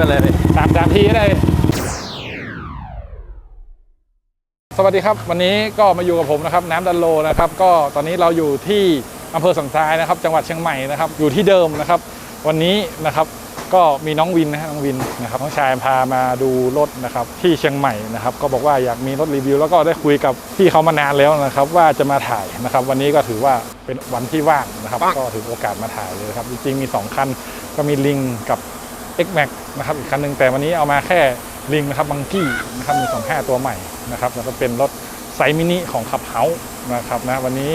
เป็นไรพี่ตามตามที่ก็ได้สวัสดีครับ วันนี้ก็มาอยู่กับผมนะครับน้ำดันโลนะครับ ก็ตอนนี้เราอยู่ที่อำเภอสันทรายนะครับ จังหวัดเชียงใหม่นะครับ อยู่ที่เดิมนะครับ วันนี้นะครับก็มีน้องวินนะฮะน้องวินนะครับน้องชายพามาดูรถนะครับที่เชียงใหม่นะครับ ก็บอกว่าอยากมีรถรีวิว แล้วก็ได้คุยกับพี่เขามานานแล้วนะครับ ว่าจะมาถ่ายนะครับ วันนี้ก็ถือว่าเป็นวันที่ว่างนะครับ ก็ถือโอกาสมาถ่ายเลยครับจริงๆมีสองคันก็มีลิงกับ X Max นะครับอีกคันหนึ่งแต่วันนี้เอามาแค่ลิงนะครับบังกี้นะครับมี25ตัวใหม่นะครับแล้วก็เป็นรถไซมินิของขับเฮาส์นะครับนะวันนี้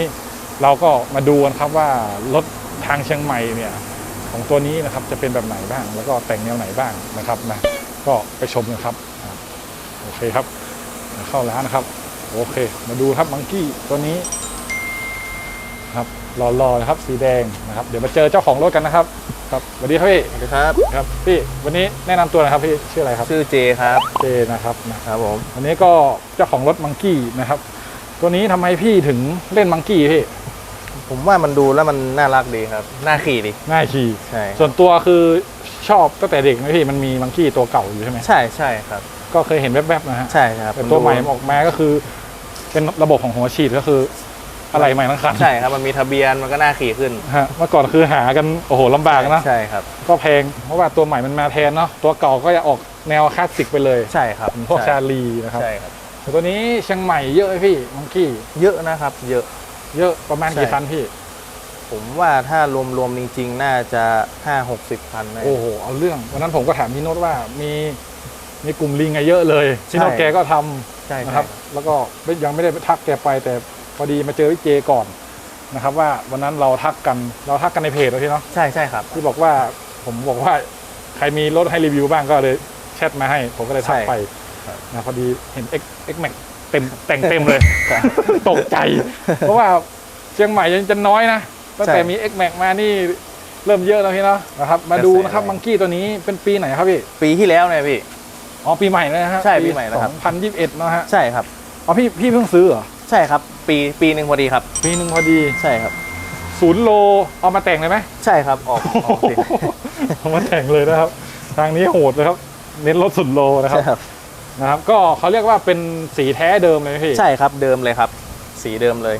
เราก็มาดูกันครับว่ารถทางเชียงใหม่เนี่ยของตัวนี้นะครับจะเป็นแบบไหนบ้าง แล้วก็แต่งแนวไหนบ้างนะครับนะก็ไปชมกันครับโอเคครับ เข้าร้านนะครับ โอเค มาดูครับบังกี้ตัวนี้ครับ รอๆนะครับสีแดงนะครับเดี๋ยวมาเจอเจ้าของรถกันนะครับครับสวัสดีครับพี่สวัสดีครับครับพี่วันนี้แนะนำตัวหนะครับพี่ชื่ออะไรครับชื่อเจครับเจนะครับนะครับผมวันนี้ก็เจ้าของรถมังกี้นะครับ ตัวนี้ทำไมพี่ถึงเล่นมังกี้พี่ผมว่ามันดูแล้วมันน่ารักดีครับน่าขี่ดีง่ายขี่ใช่ส่วนตัวคือชอบตั้งแต่เด็กไหมพี่มันมีมังกี้ตัวเก่าอยู่ใช่ไหมใช่ใช่ครับ ก็เคยเห็นแวบๆนะฮะใช่ครับแต่ตัวใหม่ออกมาก็คือ เป็นระบบของหัวฉีดก็คือ อะไรใหม่ทั้งคันใช่ครับมันมีทะเบียนมันก็น่าขี่ขึ้นฮะเมื่อก่อนคือหากันโอ้โหลำบากนะใช่ครับก็แพงเพราะว่าตัวใหม่มันมาแทนเนาะตัวเก่าก็จะออกแนวคลาสสิกไปเลยใช่ครับพวกใช่ชาลีนะครับใช่ครับแต่ตัวนี้เชียงใหม่เยอะไหมพี่มังกี้เยอะนะครับ เยอะเยอะประมาณกี่ใช่คันพี่ ผมว่าถ้ารวมๆจริง ๆ น่าจะ5 60คันนะโอ้โหเอาเรื่องวันนั้นผมก็ถามพี่โน้ตว่ามีมีกลุ่มลิงอะเยอะเลยพี่โน้ตแกก็ทำใช่นะคครัรับบแล้วก็ไม่ยังไม่ได้ไปทักแกไปแต่ พอดีมาเจอพี่เจก่อนนะครับว่าวันนั้นเราทักกันเราทักกันในเพจเลยพี่เนาะใช่ใช่ครับ ที่บอกว่าผมบอกว่าใครมีรถให้รีวิวบ้างก็เลยแชทมาให้ ผมก็เลยทักไปครับนะพอดีเห็น X X Max เต็มแต่งเต็มเลยครับตกใจ เพราะว่าเชียงใหม่ยังจะน้อยนะตั้งแต่ใช่มี X Max มานี่เริ่มเยอะแล้วพี่เนาะนะครับ มาดูนะครับกระแสมังกี้ตัวนี้เป็นปีไหนครับพี่ ปีที่แล้วเนี่ยพี่อ๋อปีใหม่เลยนะฮะใช่ปีใหม่แล้วครับ2021เนอะฮะใช่ครับอ๋อพี่พี่เพิ่งซื้อเหรอ ใช่ครับ ปีปีหนึ่งพอดีครับ ปีหนึ่งพอดีใช่ครับ ศูนย์โลเอามาแต่งเลยไหมใช่ครับออกออกสิเอามาแต่งเลยนะครับ ทางนี้โหดเลยครับ เน้นรถสุดโลนะครับใช่ครับนะครับ ก็เขาเรียกว่าเป็นสีแท้เดิมเลยไหมพี่ใช่ครับเดิมเลยครับ สีเดิมเลย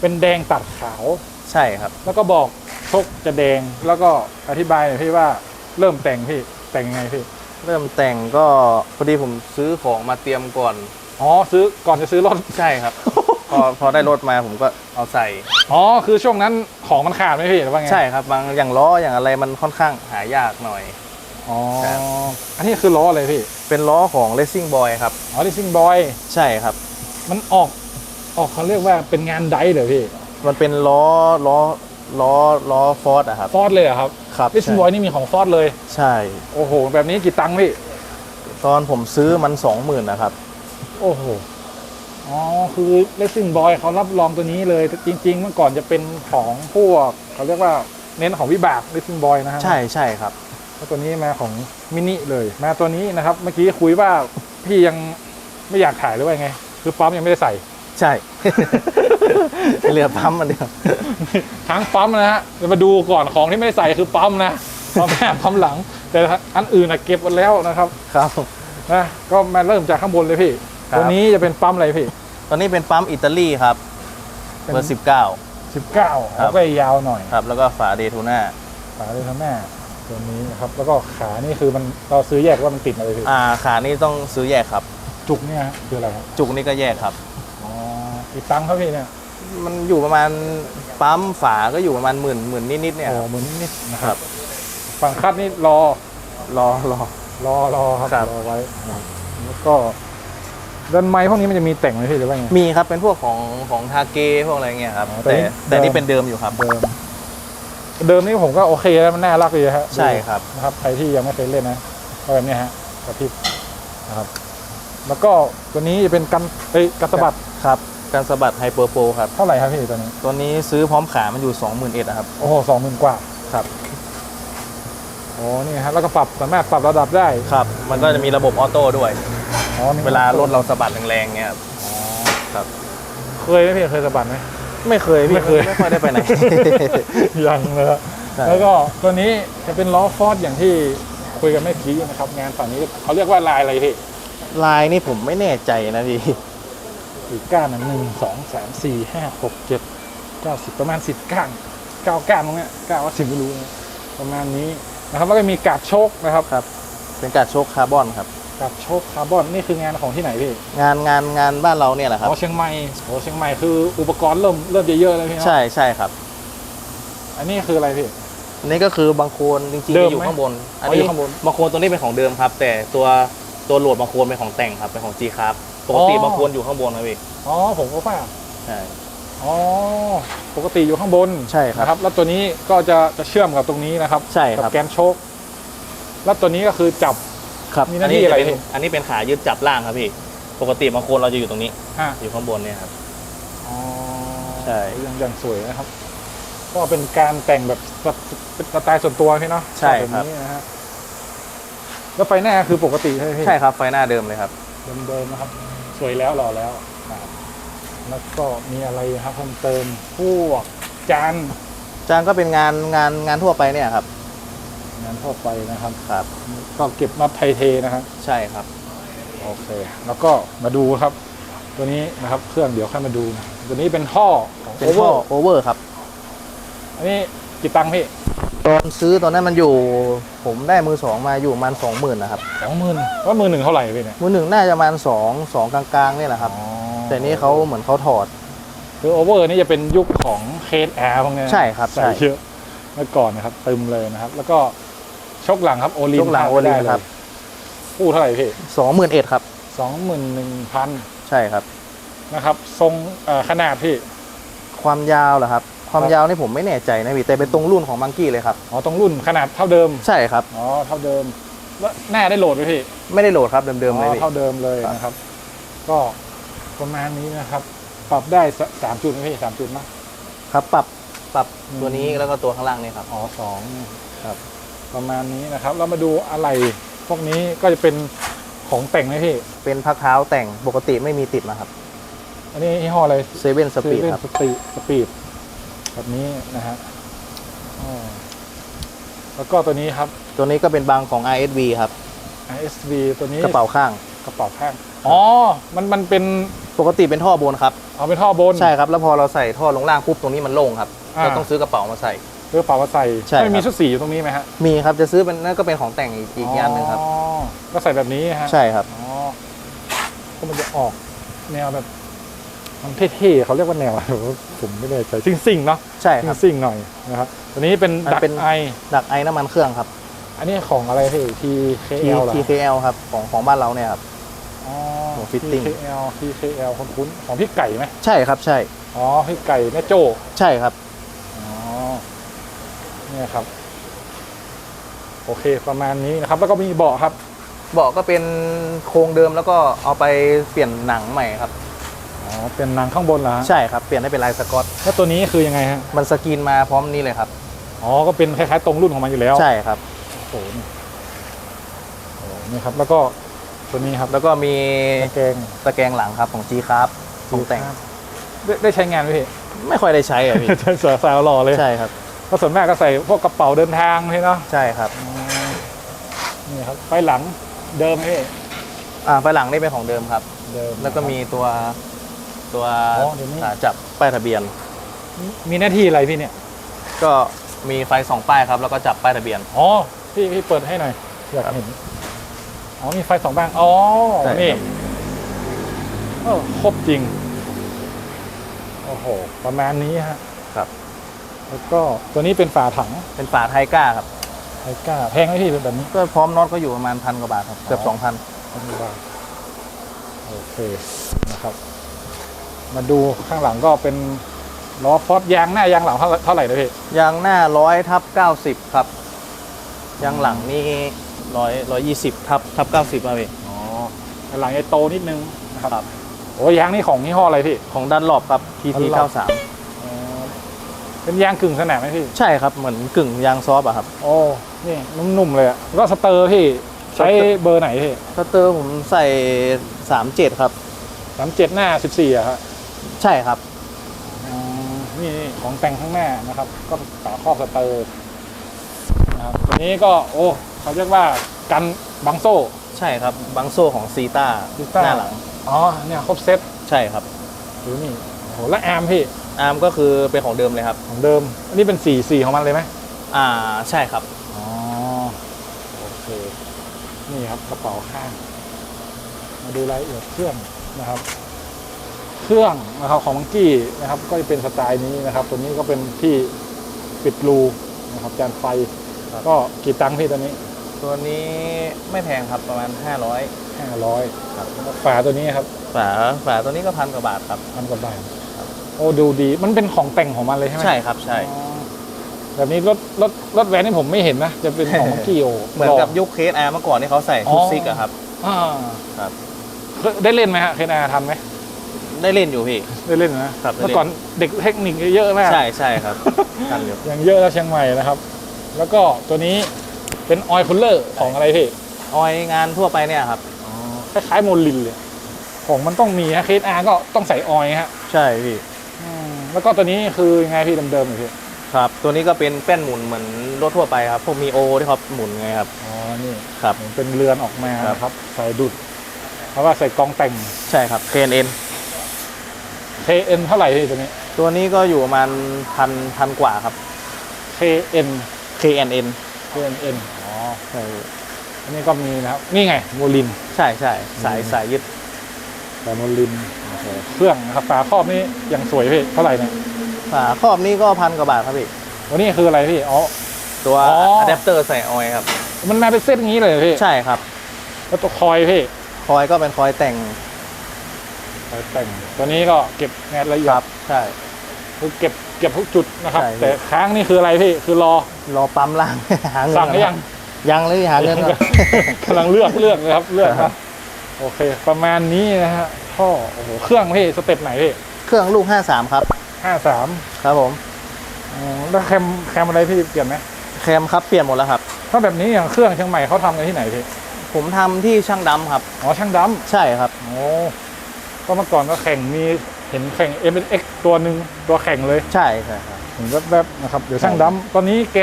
เป็นแดงตัดขาว ใช่ครับ แล้วก็บอกชกจะแดงแล้วก็อธิบายหน่อยพี่ว่าเริ่มแต่งพี่แต่งยังไงพี่ เริ่มแต่งก็พอดีผมซื้อของมาเตรียมก่อน อ๋อซื้อก่อนจะซื้อรถ ใช่ครับ พอพอได้รถมาผมก็เอาใส่ อ๋อ คือช่วงนั้นของมันขาดไหมพี่หรือว่าไงใช่ครับ บางอย่างล้ออย่างอะไรมันค่อนข้างหายากหน่อย อ๋อครับอันนี้คือล้ออะไรพี่ เป็นล้อของ Racing Boy ครับ อ๋อลิซิ่งบอยใช่ครับ มันออกออกเขาเรียกว่าเป็นงานไดฟ์เหรอพี่ มันเป็นล้อล้อล้อล้อฟอร์ดอะครับ ฟอร์ดเลยเหรอครับ ครับลิซิ่งบอยนี่มีของฟอร์ดเลย ใช่ โอ้โห แบบนี้กี่ตังค์พี่ ตอนผมซื้อมันสองหมื่นนะครับ โอ้โห อ๋อ คือเลสซิ่งบอยเขารับรองตัวนี้เลย จริง ๆ เมื่อก่อนจะเป็นของพวกเขาเรียกว่าเน้นของวิบากเลสซิ่งบอยนะฮะใช่ใช่ครับแล้วตัวนี้มาของมินิเลย มาตัวนี้นะครับ เมื่อกี้คุยว่าพี่ยังไม่อยากถ่ายหรือว่าไง คือปั๊มยังไม่ได้ใส่ ใช่เหลือปั๊มมันเดียวทั้งปั๊มนะฮะเดี๋ยวมาดูก่อนของที่ไม่ได้ใส่คือปั๊มนะปั๊มหน้าปั๊มหลัง แต่อันอื่นนะเก็บหมดแล้วนะครับ ครับนะก็มาเริ่มจากข้างบนเลยพี่ ครับ ตัวนี้จะเป็นปั๊มอะไรพี่ ตอนนี้เป็นปั๊มอิตาลีครับ เป็น เบอร์สิบเก้า 19ครัเอาบก็ยาวหน่อยครับ แล้วก็ฝาเดทูน่า ขาเลยทั้งหน้าตัวนี้นะครับ แล้วก็ขานี่คือมันเราซื้อแยกว่ามันติดมาเลยพี่อ่า ขานี่ต้องซื้อแยกครับ จุกเนี่ยฮะคืออะไรครับจุกนี่ก็แยกครับ อ๋ออีกตังค์ครับพี่เนี่ยมันอยู่ประมาณปั๊มฝาก็อยู่ประมาณหมื่นหมื่นนิดๆเนี่ยโอ้ครับ เหมือนนิดๆนะคครัรับบฝั่งคัดนี่รอรอรอ รอรอครับครับ รอไว้นะครับแล้วก็ ด้านไม้พวกนี้มันจะมีแต่งไหมพี่หรือว่าไง มีครับเป็นพวกของของทาเกพวกอะไรเงี้ยครับอ๋อแต่แต่นี่แต่นี่เดิมเป็นเดิมอยู่ครับ เดิม เดิมนี่ผมก็โอเคแล้วมันน่ารักเลยฮะใช่ครับนะครับใครที่ยังไม่เคยเล่นนะก็แบบเนี้ยฮะกระพริบนะครับ แล้วก็ตัวนี้จะเป็นกันเอ้ยกันสะบัดครับการสะบัดไฮเปอร์โปรครับ เท่าไหร่ครับพี่ตัวนี้ ตัวนี้ซื้อพร้อมขามันอยู่ 2 1 0 0 0ครับ โอ้โหสองหมื่นกว่าครับโอ้นี่ฮะแล้วก็ปรับสามารถปรับระดับได้ ครับ มันก็จะมีระบบออโต้ด้วย อ๋อมีเวลารถเราสะบัดแรงๆเงี้ยครับอ๋อครับ เคยไหมพี่เคยสะบัดไหม ไม่เคยพี่ไม่เคย ไม่ค่อยได้ไปไหน ยังเลยครับใช่ แล้วก็ตัวนี้จะเป็นล้อฟอร์ดอย่างที่คุยกันไม่อกี้นะครับ งานฝั่งนี้เขาเรียกว่าลายอะไรพี่ลายนี่ผมไม่แน่ใจนะพี่ สี่ก้านนะหนึ่งสองสามสี่ห้าหกเจ็ดเก้าสิบประมาณสิบก้านเก้าก้านตรงเนี้ยเก้าว่าสิบไม่รู้นะประมาณนี้นะครับแล้วก็มีกาบโชคนะครับครับเป็นการโชคคาร์บอนครับ กาบโชคคาร์บอนนี่คืองานของที่ไหนพี่งานงานงานบ้านเราเนี่ยแหละครับอ๋อเชียงใหม่โอ้เชียงใหม่คืออุปกรณ์เริ่มเริ่มเยอะๆเลยพี่เนาะใช่ใช่ครับ อันนี้คืออะไรพี่ อันนี้ก็คือบางโคลนจริงเดิๆมอยู่ไหมข้างบน อันอ๋ออนี้ยู่ข้างบนบางโคลนตัวนี้เป็นของเดิมครับ แต่ตัวตัวโหลดบางโคลนเป็นของแต่งครับเป็นของ G ครับปกติอ๋อ บางโคลนอยู่ข้างบนนะพี่อ๋อผมก็ว่าใช่ อ๋อปกติอยู่ข้างบนใช่ครับนะครับแล้วตัวนี้ก็จะจะเชื่อมกับตรงนี้นะครับใช่คกัรับแกนโชคแล้วตัวนี้ก็คือจับ ครับมีหน้าที่อะไรนนี้จพี่เป็นอันนี้เป็นขายึดจับล่างครับพี่ ปกติบางโคลนเราจะอยู่ตรงนี้ฮะอยู่ข้างบนเนี่ยครับ อ๋อใช่ยังยังสวยนะครับ ก็เป็นการแต่งแบบสไตเป็นสไตล์ส่วนตัวพี่เนาะใช่แบบครับนี้นะฮะแล้วไฟหน้าคือปกติใช่ไหมพี่ ใช่ครับไฟหน้าเดิมเลยครับ เดิมๆนะครับ สวยแล้วหล่อแล้วนะครับแล้วก็มีอะไรครับเพิ่มเติมพวกจานจานก็เป็นงานงานงานทั่วไปเนี่ยครับงาน ทั่วไปนะครับ ครับ ก็เก็บน็อตไทยเทนะครับ ใช่ครับ โอเค แล้วก็มาดูครับ ตัวนี้นะครับ เครื่องเดี๋ยวค่อยมาดูนะตัวนี้เป็นท่อของเป็นท่อ Over โอเวอร์ครับ อันนี้กี่ตังค์พี่ตอนซื้อตอนนั้นมันอยู่ ผมได้มือสองมาอยู่ประมาณสองหมื่นนะครับ สองหมื่นว่ามือหนึ่งเท่าไหร่พี่เนี่ยมือหนึ่งน่าจะประมาณสองสองกลางๆเนี่ยแหละครับ อ๋อแต่นี้เขาเหมือนเขาถอด คือโอเวอร์นี่จะเป็นยุคของเคสแอร์พวกเนี้ยนะใช่ครับใส่ใช่เยอะเมื่อก่อนนะครับตึมเลยนะครับ แล้วก็ ชกหลังครับโอลินยกหลังโอลินครับคู่เท่าไหร่พี่สองหมื่นเอ็ดครับ สองหมื่นหนึ่งพันใช่ครับ นะครับ ทรงเอ่อขนาดพี่ ความยาวเหรอครับ ความครับ ยาวนี่ผมไม่แน่ใจนะพี่แต่เป็นตรงรุ่นของมังกี้เลยครับ อ๋อตรงรุ่นขนาดเท่าเดิม ใช่ครับ อ๋อเท่าเดิม แล้วหน้าได้โหลดไหมพี่ ไม่ได้โหลดครับเดิมๆเลยอ๋อพี่ เท่าเดิมเลยครับ นะครับ ก็ประมาณนี้นะครับ ปรับได้สสามจุดไหมพี่สามจุดมั้ย ครับ ปรับปรับอืมตัวนี้แล้วก็ตัวข้างล่างนี่ครับ อ๋อสองครับ ประมาณนี้นะครับ เรามาดูอะไรพวกนี้ก็จะเป็นของแต่งไหมพี่ เป็นพักเท้าแต่งปกติไม่มีติดนะครับ อันนี้ยี่ห้ออะไรเซเว่นสปีดครับสปีดสปีดแบบนี้นะฮะอ๋อแล้วก็ตัวนี้ครับ ตัวนี้ก็เป็นบางของ RSV ครับ ISV ตัวนี้กระเป๋าข้างกระเป๋าข้าง อ๋อ มันมันเป็นปกติเป็นท่อบนครับ เอาเป็นท่อบน ใช่ครับ แล้วพอเราใส่ท่อลงล่างปุ๊บตรงนี้มันโล่งครับอ่าเราต้องซื้อกระเป๋ามาใส่ เพื่อกระเป๋ามาใส่ใช่ครับ ไม่มีชุดสีอยู่ตรงนี้ไหมฮะมีครับจะซื้อเป็นนั่นก็เป็นของแต่งอีกอีกอย่างหนึ่งครับ อ๋อก็ใส่แบบนี้ฮะใช่ครับ อ๋อก็มันจะออกแนวแบบ มันเท่ๆเขาเรียกว่าแนวอะไรวะผมไม่แน่ใจซิ่งๆเนาะใช่ครับ ซิ่งๆหน่อยนะครับตัวนี้เป็นมันดักเป็น ไอดักไอ้น้ำมันเครื่องครับ อันนี้ของอะไรพี่ T TKL เหรอ TKL ครับของของบ้านเราเนี่ยครับ อ๋อของ fitting TKL TKL คุ้นๆของพี่ไก่ไหมใช่ครับใช่ อ๋อพี่ไก่แม่โจ้ ใช่ครับอ๋อ เนี่ยครับ โอเคประมาณนี้นะครับ แล้วก็มีเบาะครับ เบาะก็เป็นโครงเดิมแล้วก็เอาไปเปลี่ยนหนังใหม่ครับ อ๋อ เป็นหนังข้างบนเหรอฮะใช่ครับ เปลี่ยนให้เป็นลายสกอต แล้วตัวนี้คือยังไงฮะ มันสกรีนมาพร้อมนี้เลยครับ อ๋อ ก็เป็นคล้ายๆตรงรุ่นของมันอยู่แล้วใช่ครับ โอ้โหนี่โอ้โหนี่ครับ แล้วก็ตัวนี้ครับแล้วก็มีตะแกรงตะแกรงหลังครับของ G ครับของแต่งได้ได้ใช้งานไหมพี่ ไม่ค่อยได้ใช้อะพี่ใช้สาวสาวหล่อเลย ใช่ครับ ก็ส่วนมากก็ใส่พวกกระเป๋าเดินทางใช่เนาะใช่ครับอ๋อนี่ครับไปหลังเดิมไหมพี่อ่าไฟหลังนี่เป็นของเดิมครับ เดิมแล้วก็มีตัวตัวอ๋อเดี๋ยวนี้ขาจับป้ายทะเบียน มีหน้าที่อะไรพี่เนี่ย ก็มีไฟสองป้ายครับ แล้วก็จับป้ายทะเบียนอ๋อพี่พี่เปิดให้หน่อยอยากเห็นอ๋อมีไฟสองบ้างอ๋อใช่ครับนี่เออครบจริงโอ้โห ประมาณนี้ฮะครับ แล้วก็ตัวนี้เป็นฝาถังเป็นฝาไทก้าครับไทก้าแพงไหมพี่แบบนี้ก็พร้อมน็อตก็อยู่ประมาณพันกว่าบาทครับเกือบสองพันพันกว่าบาทโอเคนะครับ มาดูข้างหลังก็เป็นล้อฟอดยางหน้ายางหลังเท่าไหร่นะพี่ยางหน้าร้อยทับเก้าสิบครับยางหลังนี่ร้อยร้อยยี่สิบทับทับเก้าสิบมาพี่อ๋อหลังใหญ่โตนิดนึงนะครับโอ้ยางนี่ของยี่ห้ออะไรพี่ของดันหลบครับทีทีเก้าสาม เป็นยางกึ่งสนามไหมพี่ ใช่ครับเหมือนกึ่งยางซอฟต์อะครับโอ้ นี่นุ่มๆเลยอะแล้วก็สเตอร์พี่ใช้เบอร์ไหนพี่สเตอร์ผมใส่37ครับ สามเจ็ดหน้าสิบสี่อะครับใช่ครับ อ๋อนี่ของแต่งข้างหน้านะครับ ก็ฝาครอบสเตอร์นะครับตัวนี้ก็โอ้เขาเรียกว่ากันบังโซ่ ใช่ครับบังโซ่ของซีต้า Zeta หน้าหลัง อ๋อเนี่ยครบเซตใช่ครับ ดูนี่โอ้โหแล้วแอมพี่ อาร์มก็คือเป็นของเดิมเลยครับ ของเดิม อันนี้เป็นสี่สี่ของมันเลยไหมอ่าใช่ครับ อ๋อ โอเค นี่ครับกระเป๋าข้าง มาดูรายละเอียดเครื่องนะครับ เครื่องนะครับของมังกี้นะครับ ก็จะเป็นสไตล์นี้นะครับ ตัวนี้ก็เป็นที่ปิดรูนะครับ จานไฟ ครับ ก็กี่ตังค์พี่ตัวนี้ ตัวนี้ไม่แพงครับประมาณ 500ห้าร้อยครับ ฝาตัวนี้ครับฝาฝาตัวนี้ก็พันกว่าบาทครับ พันกว่าบาท โอ้ดูดีมันเป็นของแต่งของมันเลยใช่ไหมใช่ครับใช่ อ๋อแบบนี้รถรถรถแวนนี่ผมไม่เห็นนะ จะเป็นของมังกี้โอเหมือนกับยุคเคสอาร์เมื่อก่อนที่เขาใส่ชุดซิกอะครับ อ่าครับ ได้เล่นไหมฮะเคนอาทันไหมได้เล่นอยู่พี่ ได้เล่นนะครับได้เล่น เมื่อก่อนเด็กเทคนิคเยอะมาก ใช่ใช่ครับกันอยู่อย่างเยอะแล้วเชียงใหม่นะครับ แล้วก็ตัวนี้เป็นออยล์คูลเลอร์ของอะไรพี่ ออยงานทั่วไปเนี่ยครับ คล้ายๆโมลินเลย ของมันต้องมีฮะเคสอาก็ต้องใส่ออยล์ฮะ ใช่พี่อืม แล้วก็ตัวนี้คือยังไงพี่เดิมๆเลยพี่ครับ ตัวนี้ก็เป็นแป้นหมุนเหมือนรถทั่วไปครับ พวกมีโอที่เขาหมุนไงครับ อ๋อ นี่ครับ เหมือนเป็นเรือนออกมาครับนะครับใส่ดุด เพราะว่าใส่กองแต่ง ใช่ครับ KNN KN เท่าไหร่พี่ตัวนี้ ตัวนี้ก็อยู่ประมาณพันพันกว่าครับ KN KNN KNN อ๋อใช่อันนี้ก็มีนะครับ นี่ไงโมลิน ใช่ใช่สายอืมสายยึดแต่โมลินโอ เคเครื่องนะครับฝาครอบนี่ยังสวยพี่เท่าไหร่เนี่ยฝาครอบนี้ก็พันกว่าบาทครับพี่ วันนี้คืออะไรพี่อ๋อ ตัวอ๋อออะแดปเตอร์ใส่ออยครับ มันมาเป็นเซตอย่างนี้เลยเหรอพี่ใช่ครับ แล้วตัวคอยพี่คอยก็เป็นคอยแต่งคอยแต่งตัวนี้ก็เก็บงานละเอียครัดบใช่ คือเก็บเก็บทุกจุดนะครับ ใช่พี่แต่ค้างนี่คืออะไรพี่คือรอรอปั๊มล่าง หาเงินสั่งหรือยัง ยังเลยหาเงินก่อน กำลังเลือกเลือกนะครับเลือกครันะบโอเค ประมาณนี้นะฮะ ท่อโอ้โหเครื่องพี่สเต็ปไหนพี่เครื่องลูก 53 ครับ ห้าสามครับผม แล้วแคมแคมอะไรพี่เปลี่ยนไหมแคมครับเปลี่ยนหมดแล้วครับ ถ้าแบบนี้อย่างเครื่องเชียงใหม่เขาทำกันที่ไหนพี่ผมทำที่ช่างดำครับ อ๋อช่างดใช่ครับำโอ้ก็เมื่อก่อนก็แข่งมีเห็นแข่ง m x ตัวหนึ่งตัวแข่งเลยใช่ใช่ครับเห็นแวบๆนะครับเดี๋ยวช่างดำตอนนี้แก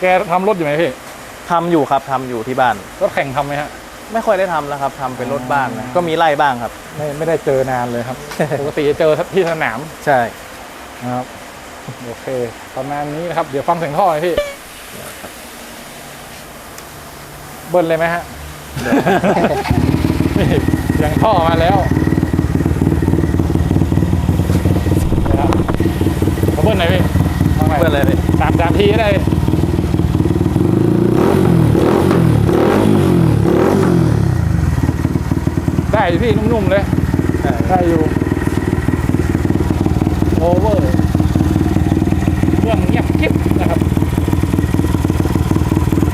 แกทำรถอยู่ไหมพี่ทำอยู่ครับทำอยู่ที่บ้าน รถแข่งทำไหมฮะ ไม่ค่อยได้ทำแล้วครับทำเป็นรถบ้านนะอ๋อก็มีไล่บ้างครับ ไม่ไม่ได้เจอนานเลยครับ ปกติจะเจอที่สนามใช่นะครับโอเคประมาณนี้นะครับ เดี๋ยวฟังเสียงท่อหน่อยพี่เบิ้ลเลยไหมฮะนี่เสียงท่อมาแล้วนะครับขอเบิ้ลหน่อยพี่อาใหม่เพื่อนเลยพี่สามสามทีก็ได้ ได้ อยู่พี่นุ่มๆเลยใช่ได้อยู่โอเวอร์เครื่องเงียบกิ๊บนะครับ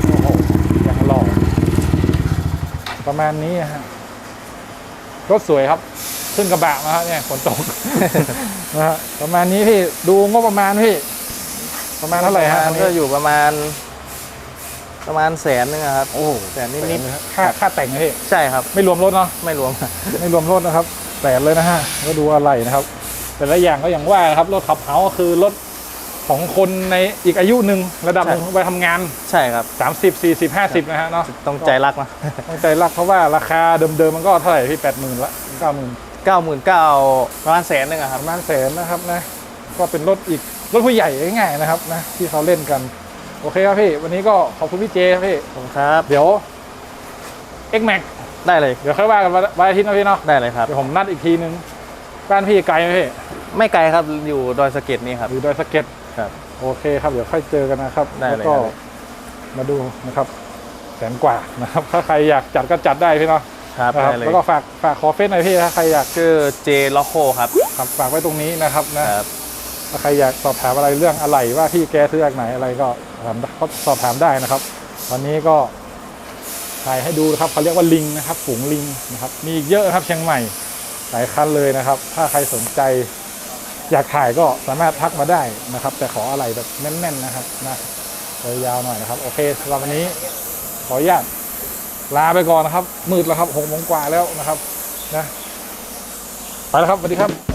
โอ้โหยังหล่อประมาณนี้นะฮะรถสวยครับขึ้นกระบะมาครับเนี่ยฝนตกนะฮะประมาณนี้พี่ดูงบประมาณพี่ประมาณเท่าไหร่ฮะอันก็นี้อยู่ประมาณ ประมาณแสนนึงอะครับโอ้แสนนิดนินิดดค่าค่าแต่งนะพี่ใช่ครับ ไม่รวมรถเนาะไม่รวม ไม่รวมรถนะครับแสนเลยนะฮะก็ดูอะไรนะครับ แต่ละอย่างก็อย่างว่านะครับรถขับเฮาก็คือรถของคนในอีกอายุหนึ่งระดับหนึ่งใช่ไปทำงาน ใช่ครับ 30 40 50 นะฮะเนาะต้องใจรักนะต้องใจรักเพราะว่าราคาเดิมๆมันก็เท่าไหร่พี่ 80,000 ละ 90,000เก้าหมื่นเก้าประมาณแสนนึงอะคปรับระมาณแสนนะครับนะก็เป็นรถอีกรถผู้ใหญ่ง่ายๆนะครับนะที่เขาเล่นกัน โอเคครับพี่ วันนี้ก็ขอบคุณพี่เจครับพี่ ผมครับ เดี๋ยว X Max ได้เลย เดี๋ยวค่อยว่ากันวันวันอาทิตย์นะพี่เนาะ ได้เลยครับ เดี๋ยวผมนัดอีกทีนึงบ้านพี่ไกลไหมพี่ไม่ไกลครับ อยู่ดอยสะเก็ดนี่ครับ อยู่ดอยสะเก็ดครับ โอเคครับ เดี๋ยวค่อยเจอกันนะครับ ได้แล้วเลยก็ครับ มาดูนะครับ แสนกว่านะครับ ถ้าใครอยากจัดก็จัดได้พี่เนาะครับนะครับได้เลยแล้วก็ฝากฝากขอเฟซหน่อยพี่ ถ้าใครอยากชื่อเจล็อกโคครับ ครับฝากไว้ตรงนี้นะครับนะ ครับ ถ้าใครอยากสอบถามอะไรเรื่องอะไรว่าพี่แกซื้อจากไหนอะไรก็ ถามสอบถามได้นะครับ วันนี้ก็ถ่ายให้ดูนะครับเขาเรียกว่าลิงนะครับฝูงลิงนะครับมีอีกเยอะครับเชียงใหม่หลายคันเลยนะครับ ถ้าใครสนใจ อยากถ่ายก็สามารถทักมาได้นะครับ แต่ขออะไรแบบแน่นๆนะครับนะยาวๆหน่อยนะครับ โอเคสำหรับวันนี้ขออนุญาตลาไปก่อนนะครับ มืดแล้วครับหกโมงกว่าแล้วนะครับนะไปแล้วครับสวัสดีครับ